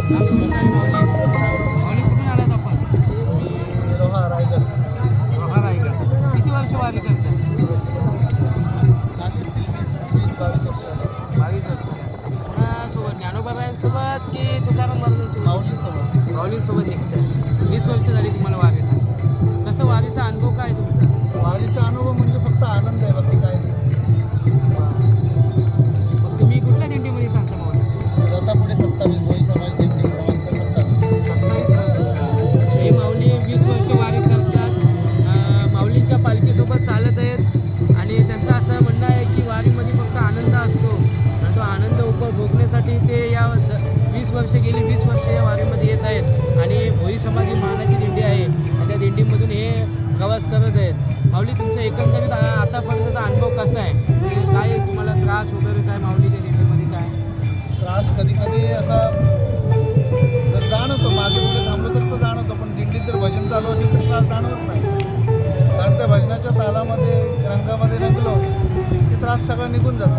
रामकृष्ण आलात आपण रायगड किती वर्ष वारी की तुकाराम महाराजांसोबत माऊलींसोबत वीस वर्ष झाली तुम्हाला वारीला. कसं वारीचा अनुभव काय तुमचा? वारीचा अनुभव म्हणजे फक्त आनंद आहे बाकी काय सगळं निघून जातं.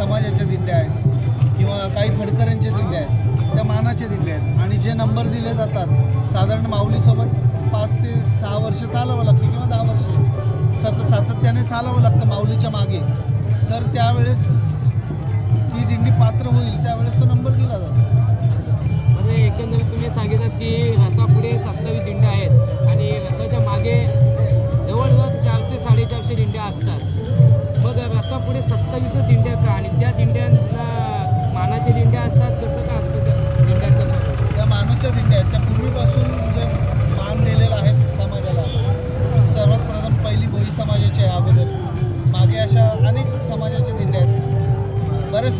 समाजाच्या दिंड्या आहेत किंवा काही फडकऱ्यांच्या दिंड्या आहेत त्या मानाच्या दिंड्या आहेत. आणि जे नंबर दिले जातात साधारण माऊलीसोबत पाच ते सहा वर्ष चालावं लागतं किंवा दहा वर्ष. सत सातत्याने चालावं लागतं माऊलीच्या मागे. तर त्यावेळेस ती दिंडी पात्र होईल त्यावेळेस तो नंबर दिला जातो. म्हणजे एकंदरीत तुम्ही सांगितलं की रथापुढे सत्तावीस दिंड्या आहेत आणि रथाच्या मागे जवळजवळ चारशे साडेचारशे दिंड्या असतात. मग रथापुढे सत्तावीस दिंड्या का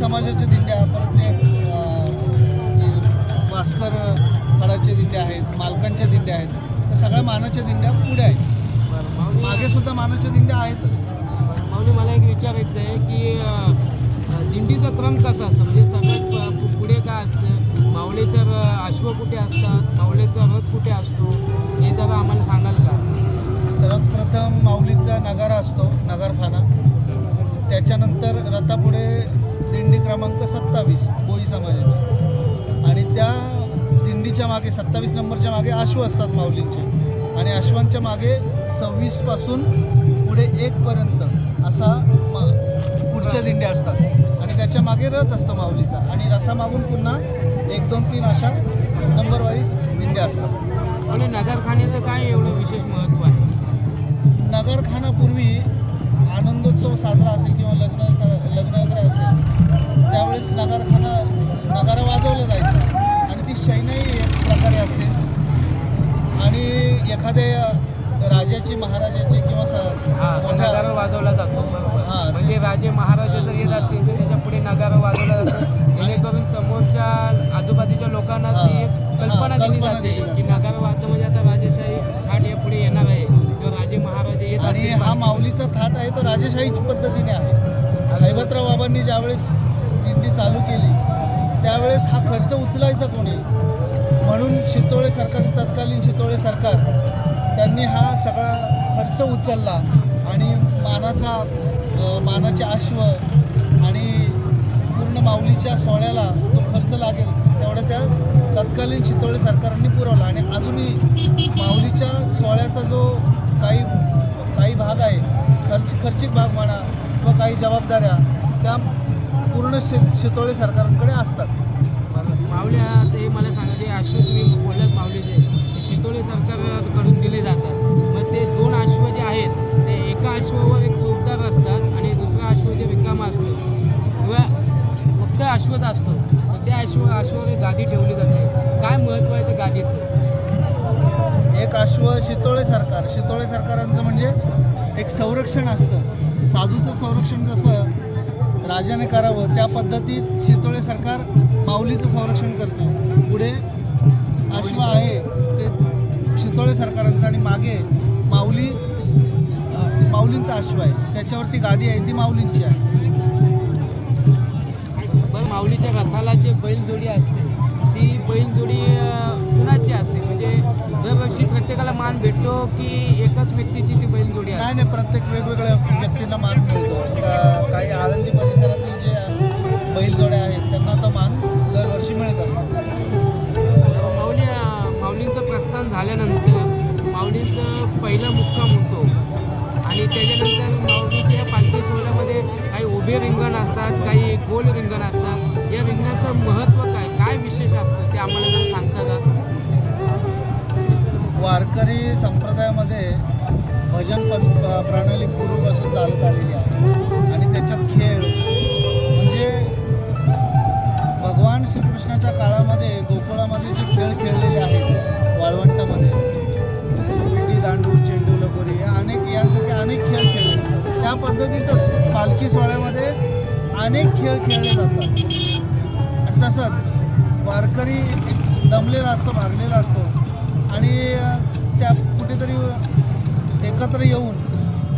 समाजाच्या दिंड्या परत ते अं, भास्कर फळाच्या दिंड्या आहेत मालकांच्या दिंड्या आहेत. त्या सगळ्या मानाच्या दिंड्या पुढे आहेत. मागे सुद्धा मानाच्या दिंड्या आहेत. माऊली मला एक विचारायचं आहे की दिंडीचा क्रम कसा असतो? म्हणजे सगळ्यात पुढे काय असतं? माऊलीचं अश्व कुठे असतात? माऊलीचा रथ कुठे असतो? हे जरा आम्हाला सांगाल का? सर्वात प्रथम माऊलीचा नगारा असतो नगारखाना. त्याच्यानंतर रथापुढे दिंडी क्रमांक सत्तावीस बोई समाजाची. आणि त्या दिंडीच्या मागे सत्तावीस नंबरच्या मागे अश्व असतात माऊलींचे. आणि अश्वांच्या मागे सव्वीसपासून पुढे एकपर्यंत असा म पुढच्या दिंड्या असतात. आणि त्याच्यामागे रथ असतो माऊलीचा. आणि रथामागून पुन्हा एक दोन तीन अशा नंबर वाईज दिंड्या असतात. आणि नगरखान्याचं काय एवढं विशेष महत्त्व आहे? नगरखानापूर्वी आनंदोत्सव साजरा असेल किंवा लग्न लग्न वगैरे असेल त्यावेळेस नगरखाना नगारा वाजवलं जायचं आणि ती शैनाई एक प्रकारे असते आणि एखाद्या राजाची महाराजाची किंवा स- वाजवला जातो हा. म्हणजे राजे महाराजा जर येत असतील आहे पद्धतीने आहे. हैबतराव बाबांनी ज्यावेळेस दिंडी चालू केली त्यावेळेस हा खर्च उचलायचा कोणी? म्हणून शितोळे सरकार तत्कालीन शितोळे सरकार त्यांनी हा सगळा खर्च उचलला आणि मानाचा मानाचे अश्व आणि पूर्ण माऊलीच्या सोहळ्याला जो खर्च लागेल तेवढा त्या तत्कालीन शितोळे सरकारने पुरवला. आणि अजूनही माऊलीच्या सोहळ्याचा जो काही काही भाग आहे खर्च खर्चिक भाग म्हणा किंवा काही जबाबदाऱ्या त्या पूर्ण शे शितोळे सरकारकडे असतात. आता हे मला सांगा जे अश्व तुम्ही बोलत माऊलीचे ते शितोळे सरकारकडून दिले जातात. मग ते दोन अश्व जे आहेत ते एका अश्वावर एक चोपदार असतात आणि दुसरा अश्व जे रिकामा असतो. अश्वच असतो. तर त्या अश्व अश्वावर गादी ठेवली जाते. काय महत्त्व आहे त्या गादीचं? एक अश्व शितोळे सरकार. शितोळे सरकारांचं म्हणजे एक संरक्षण असतं. साधूचं संरक्षण जसं राजाने करावं. त्या पद्धतीत शितोळे सरकार माऊलीचं संरक्षण करतं. पुढे अश्व आहे ते शितोळे सरकारांचं आणि मागे माऊली माऊलींचा अश्व आहे. त्याच्यावरती गादी आहे ती माऊलींची आहे. बरं माऊलीच्या रथाला जे बैलजोडी असते ती बैलजोडी प्रत्येकाला मान भेटतो की एकाच व्यक्तीची ती बैलजोडी असते नाही नाही प्रत्येक वेगवेगळ्या व्यक्तींना मान मिळतो. काही आळंदी परिसरातील जे बैलजोड्या आहेत त्यांना तो मान दरवर्षी मिळत असतो माऊली माऊलींचं प्रस्थान झाल्यानंतर माऊलींचं पहिला मुक्काम होतो. आणि त्याच्यानंतर माऊलीच्या पालखी सोहळ्यामध्ये काही उभे रिंगण असतात काही गोल रिंगण असतात. या रिंगणाचं महत्त्व काय? काय विशेष असतं ते आम्हाला जर सांगता का? वारकरी संप्रदायामध्ये भजन पद प्रणाली पूर्वीपासून चालत आलेली आहे. आणि त्याच्यात खेळ म्हणजे भगवान श्रीकृष्णाच्या काळामध्ये गोकुळामध्ये जे खेळ खेळलेले आहेत वाळवंटामध्ये विटी दांडू चेंडू लगोरी या अनेक यांसारखे अनेक खेळ खेळले त्या पद्धतीतच पालखी सोहळ्यामध्ये अनेक खेळ खेळले जातात. आणि तसंच वारकरी दमलेला असतो भागलेला असतो. आणि त्या कुठेतरी एकत्र येऊन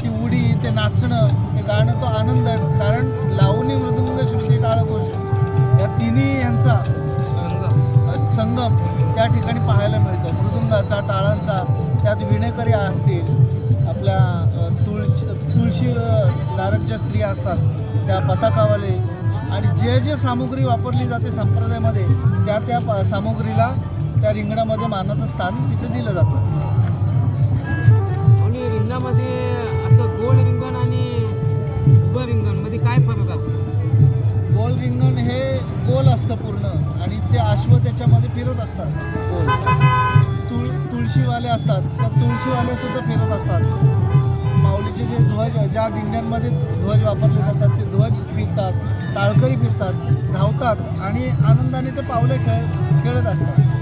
ती उडी ते नाचणं ते गाणं तो आनंद आहे. कारण लावणी मृदुंग श्रुती काळघोष या तिन्ही यांचा संगम त्या ठिकाणी पाहायला मिळतो. मृदुंगाचा टाळांचा त्यात विणेकरी असतील आपल्या तुळशी तुळशी अ, धारक ज्या स्त्रिया असतात त्या पताकावाले आणि जे जे सामुग्री वापरली जाते संप्रदायामध्ये त्या त्या पा- सामुग्रीला त्या रिंगणामध्ये मानाचं स्थान तिथे दिलं जातं. आणि रिंगणामध्ये असं गोल रिंगण आणि उभं रिंगणमध्ये काय फरक असतो? गोल रिंगण हे गोल असतं पूर्ण आणि ते अश्व त्याच्यामध्ये फिरत असतात. गोल. तुळ तुळशीवाले असतात. त्या तुळशीवाले सुद्धा फिरत असतात. माऊलीचे जे ध्वज ज्या दिंड्यांमध्ये ध्वज वापरले जातात ते ध्वज फिरतात टाळकरी फिरतात धावतात आणि आनंदाने ते पावले खेळ खेळत असतात.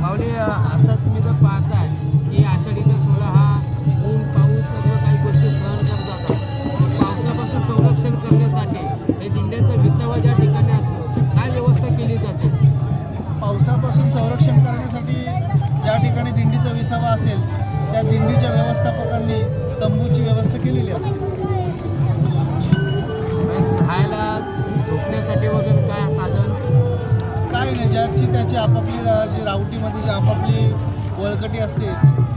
माऊली आता तुम्ही जर पाहताय की आषाढीचा सोहळा हा ऊन पाऊस सर्व काही गोष्टी सहन करत जातात पावसापासून संरक्षण करण्यासाठी हे दिंड्यांचा विसावा ज्या ठिकाणी असतो काय व्यवस्था केली जाते? पावसापासून संरक्षण करण्यासाठी ज्या ठिकाणी दिंडीचा विसावा असेल त्या दिंडीच्या व्यवस्थापकांनी तंबूची व्यवस्था केलेली असते. खायला झोपण्यासाठी वगैरे आपापली जी रावटीमध्ये जी आपापली वळकटी असते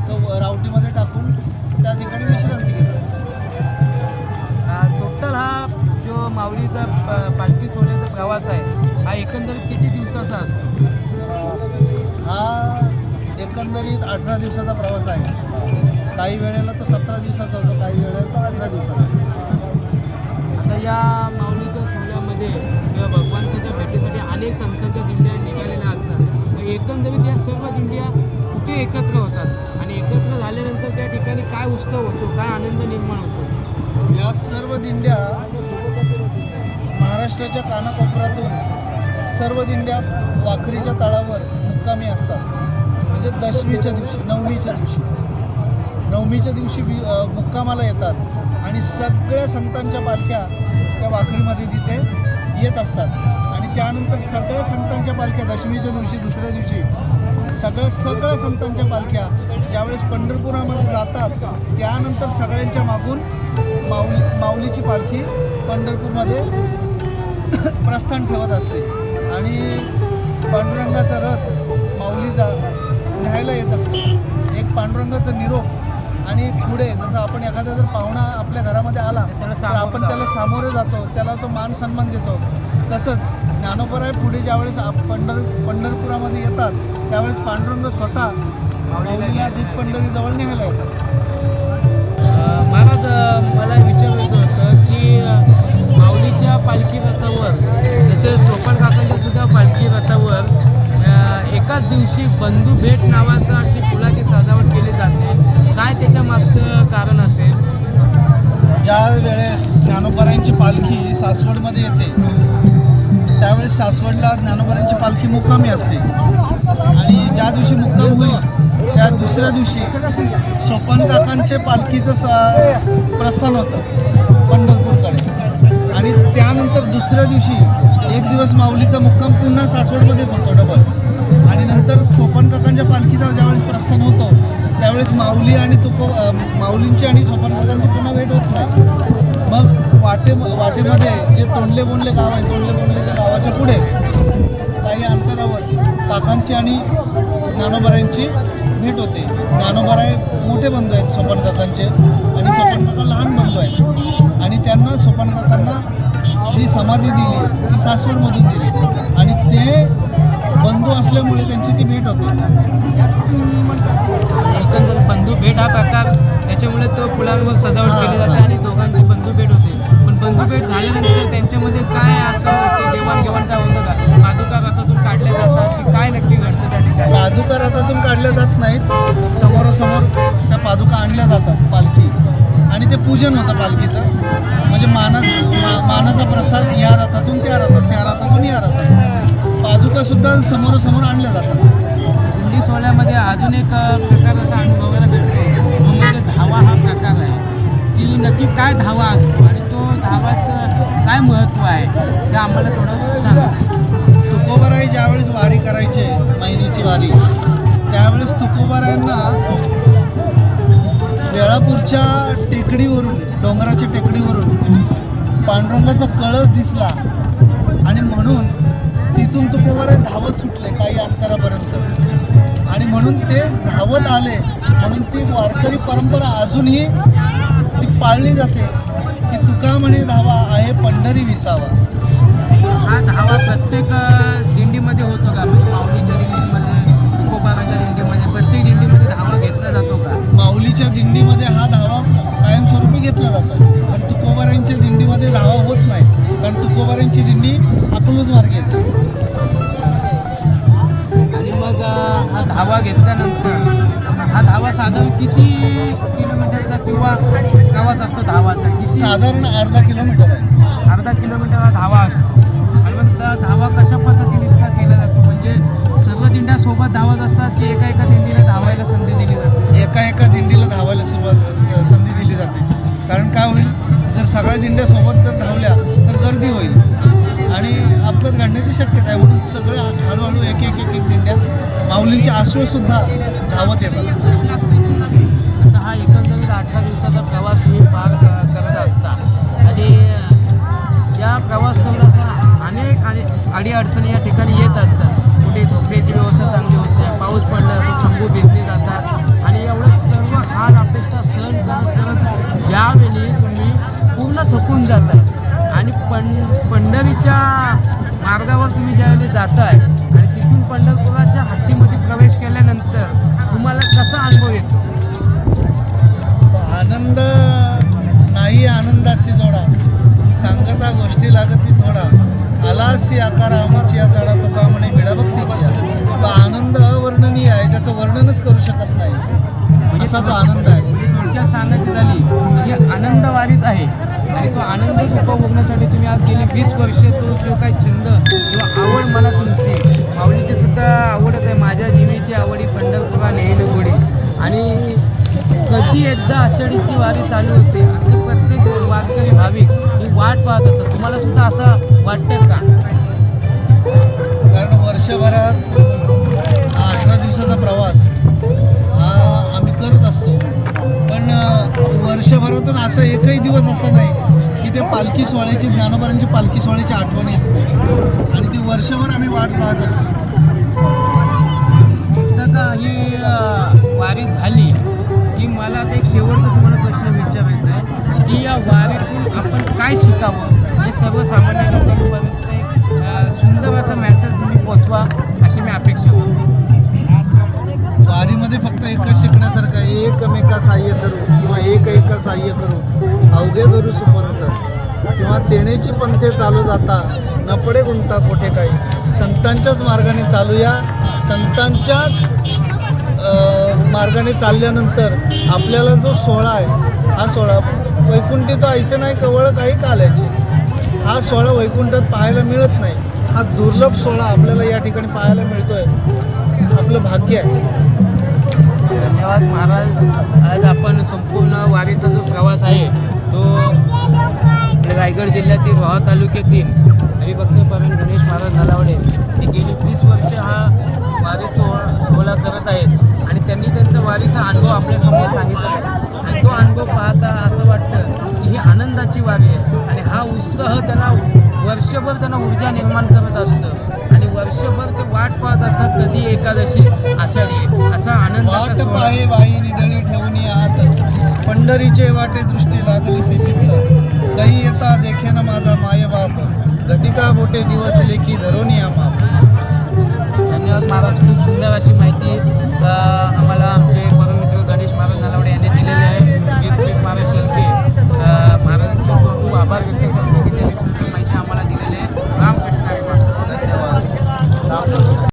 तो रावटीमध्ये टाकून त्या ठिकाणी विश्रांती घेत असते टोटल हा जो माऊलीचा पालखी सोहळ्याचा प्रवास आहे हा एकंदरीत किती दिवसाचा असतो? हा एकंदरीत अठरा दिवसाचा प्रवास आहे. काही वेळेला तो सतरा दिवसाचा होतो काही वेळेला तो अठरा दिवसाचा. आता या माऊलीच्या सोहळ्यामध्ये किंवा एकंदरीत या सर्व दिंड्या कुठे एकत्र होतात. आणि एकत्र झाल्यानंतर त्या ठिकाणी काय उत्सव होतो काय आनंद निर्माण होतो? या सर्व दिंड्या महाराष्ट्राच्या कानाकोपऱ्यातून सर्व दिंड्या वाखरीच्या तळावर मुक्कामी असतात. म्हणजे दशमीच्या दिवशी नवमीच्या दिवशी. नवमीच्या दिवशी बी मुक्कामाला येतात. आणि सगळ्या संतांच्या पालख्या त्या वाखरीमध्ये तिथे येत असतात. त्यानंतर सगळ्या संतांच्या पालख्या दशमीच्या दिवशी दुसऱ्या दिवशी. सगळ्या सगळ्या संतांच्या पालख्या ज्यावेळेस पंढरपुरामध्ये जातात त्यानंतर सगळ्यांच्या मागून माऊली माऊलीची पालखी पंढरपूरमध्ये प्रस्थान ठेवत असते. आणि पांडुरंगाचा रथ माऊलीचा न्यायला येत असतो. एक पांडुरंगाचा निरोप आणि पुढे जसं आपण एखादा जर पाहुणा आपल्या घरामध्ये आला तर आपण त्याला सामोरे जातो त्याला तो मान सन्मान देतो. तसंच ज्ञानोपराय पुढे ज्यावेळेस पंढर पंढरपुरामध्ये येतात त्यावेळेस पांडुरंग स्वतः माऊलीला दूध पंढरीजवळ न्यायला येतात. महाराज मला विचारायचं होतं की माऊलीच्या पालखी रथावर त्याचे सोपान काकांच्या सुद्धा पालखी रथावर एकाच दिवशी बंधू भेट नावाचं अशी फुलाची सजावट केली जाते. काय त्याच्या मागचं कारण असेल? ज्या वेळेस ज्ञानोबारायांची पालखी सासवडमध्ये येते त्यावेळेस सासवडला ज्ञानोबरांची पालखी मुक्कामी असते. आणि ज्या दिवशी मुक्काम होईल त्या दुसऱ्या दिवशी सोपान काकांचे पालखीचं सा प्रस्थान होतं पंढरपूरकडे. आणि त्यानंतर दुसऱ्या दिवशी एक दिवस माऊलीचा मुक्काम पुन्हा सासवडमध्येच होतो डबल आणि नंतर सोपान काकांच्या पालखीचा ज्यावेळेस प्रस्थान होतो त्यावेळेस माऊली आणि तुको माऊलींची आणि सोपान काकांची पुन्हा भेट होत नाही. मग वाटे वाटेमध्ये जे तोंडले बोंडले गाव आहे तोंडले बोंडलेच्या गावाच्या पुढे काही अंतरावर काकांची आणि ज्ञानोबारायांची भेट होते. ज्ञानोबाराय मोठे बंधू आहेत सोपान काकांचे आणि सोपान काका लहान बंधू आहेत. आणि त्यांना सोपान काकांना जी समाधी दिली ती सासवडमधून दिली. आणि ते बंधू असल्यामुळे त्यांची ती भेट होते. बंधू भेट हा प्रकार त्याच्यामुळे तो फुलांवर सजावट केली जाते आणि दोघांची बंधू भेट होते. पण बंधू भेट झाल्यानंतर त्यांच्यामध्ये काय असं काय होतं का? पादुका रथातून काढल्या जातात की काय नक्की घडतं त्या ठिकाणी? पादुका रथातून काढल्या जात नाहीत. समोरासमोर त्या पादुका आणल्या जातात पालखी. आणि ते पूजन होतं पालखीचं. म्हणजे मानाच मा मानाचा प्रसाद या रथातून त्या रथात त्या रथातून या रथात पादुका सुद्धा समोरासमोर आणल्या जातात. दिंडी सोहळ्यामध्ये अजून एक प्रकार असा अनुभवायला भेटतो. म्हणजे धावा हा प्रकार आहे. की नक्की काय धावा असतो? गावाचं काय महत्त्व आहे ते आम्हाला थोडं सांगा. तुकोबाराई ज्यावेळेस वारी करायचे महिन्याची वारी त्यावेळेस तुकोबारायांना वेळापूरच्या टेकडीवरून डोंगराच्या टेकडीवरून पांडुरंगाचा कळस दिसला. आणि म्हणून तिथून तुकोबाराय धावत सुटले काही अंतरापर्यंत. आणि म्हणून ते धावत आले. म्हणून ती वारकरी परंपरा अजूनही ती पाळली जाते. की तुका म्हणे धावा आहे पंढरी विसावा. हा धावा प्रत्येक दिंडीमध्ये होतो का? म्हणजे माऊलीच्या दिंडीमध्ये तुकोबाराच्या दिंडीमध्ये प्रत्येक दिंडीमध्ये धावा घेतला जातो का? माऊलीच्या दिंडीमध्ये हा धावा कायमस्वरूपी घेतला जातो. पण तुकोबारांच्या दिंडीमध्ये धावा होत नाही. कारण तुकोबारांची दिंडी अकलूज मार्गे आणि मग हा धावा घेतल्यानंतर हा धावा साधारण किती किलोमीटरचा किंवा प्रवास असतो धावाचा. साधारण अर्धा किलोमीटर आहे. अर्धा किलोमीटर हा धावा असतो. आणि मग त्या धावा कशा पद्धतीने इतका केला जातो? म्हणजे सर्व दिंड्या सोबत धावत असतात की एका एका दिंडीला धावायला संधी दिली जाते? एका एका दिंडीला धावायला सुरुवात संधी दिली जाते. कारण काय होईल? जर सगळ्या दिंड्या सोबत जर धावल्या तर गर्दी होईल. आणि अपघात घडण्याची शक्यता आहे. म्हणून सगळे हळूहळू एक एक एक एक दिंड्या माऊलींचे आश्रयसुद्धा धावत येतात. आता हा एकंदरीत अठरा दिवसाचा प्रवास मी पार करत असता. आणि या प्रवास करत असताना अनेक आणि अडीअडचणी या ठिकाणी येत असतात. कुठे झोपण्याची व्यवस्था चांगली होत नाही पाऊस पडला तर तंबू भिजले जातात. आणि एवढं सर्व हाल अपेक्षा सहन करत करत ज्यावेळी तुम्ही पूर्ण थकून जाता आणि पं पंढरीच्या मार्गावर तुम्ही ज्यावेळी जाताय आणि तिथून पंढरपुरात आलासी आकार या झाडाचं काम आणि म्हणे भक्तीची तो आनंद अवर्णनीय आहे त्याचं वर्णनच करू शकत नाही. म्हणजे असा तो आनंद आहे. म्हणजे थोडक्यात सांगायची झाली म्हणजे आनंद वारीच आहे. आणि तो आनंद उपभोगण्यासाठी तुम्ही आज गेली वीस वर्ष तो जो काही छंद किंवा आवड मला तुमची माऊलीची सुद्धा आवडत आहे. माझ्या जीवेची आवडी पंढरपुरा नेहली गोडी आणि कधी एकदा आषाढीची वारी चालू होते वर्षभरातून असं एकही दिवस असा नाही की ते पालखी सोहळ्याची ज्ञानोबारांची पालखी सोहळ्याची आठवण येत नाही. आणि ती वर्षभर आम्ही वाट पाहत असतो. एकदा ही वारी झाली की मला आता एक शेवटचा तुम्हाला प्रश्न विचारायचा आहे की या वारीतून आपण काय शिकावं? हे सर्वसामान्य लोकांपर्यंत एक सुंदर असा मॅसेज तुम्ही पोचवा. फक्त एकच शिकण्यासारखं आहे. एकमेका सहाय्य करू किंवा एक एका सहाय्य करू. अवघे करू सुपंत किंवा तेणेची पंथे चालू जाता नपडे गुंता कोठे काही. संतांच्याच मार्गाने चालूया. संतांच्याच मार्गाने चालल्यानंतर आपल्याला जो सोहळा आहे हा सोहळा वैकुंठी तो ऐसे नाही कवळ काही काल्याची. हा सोहळा वैकुंठात पाहायला मिळत नाही. हा दुर्लभ सोहळा आपल्याला या ठिकाणी पाहायला मिळतोय. आपलं भाग्य आहे. धन्यवाद महाराज. आज आपण संपूर्ण वारीचा जो प्रवास आहे तो रायगड जिल्ह्यातील रोहा तालुक्यातील हरिभक्त प्रवीण गणेश महाराज नलावडे हे गेली वीस वर्ष हा वारी सोह सोहळा करत आहेत. आणि त्यांनी त्यांचा वारीचा अनुभव आपल्यासमोर सांगितला आहे. आणि तो अनुभव पाहता असं वाटतं की ही आनंदाची वारी आहे. आणि हा उत्साह त्यांना वर्षभर त्यांना ऊर्जा निर्माण करत असतं. आणि वर्षभर ते वाट पाहत असतात कधी एकादशी आषाढी. पाहे बाई निधळी ठेवणी आत पंढरीचे वाटे दृष्टी लागली से चित्त. येता देखे ना माझा मायबाप घटिका बोटे दिवस लेखी धरोनी आम्हा. धन्यवाद महाराज खूप सुंदर अशी माहिती आम्हाला आमचे परममित्र गणेश महाराज नालावडे यांनी दिलेली आहे. महाराज खूप खूप आभार व्यक्त करतो.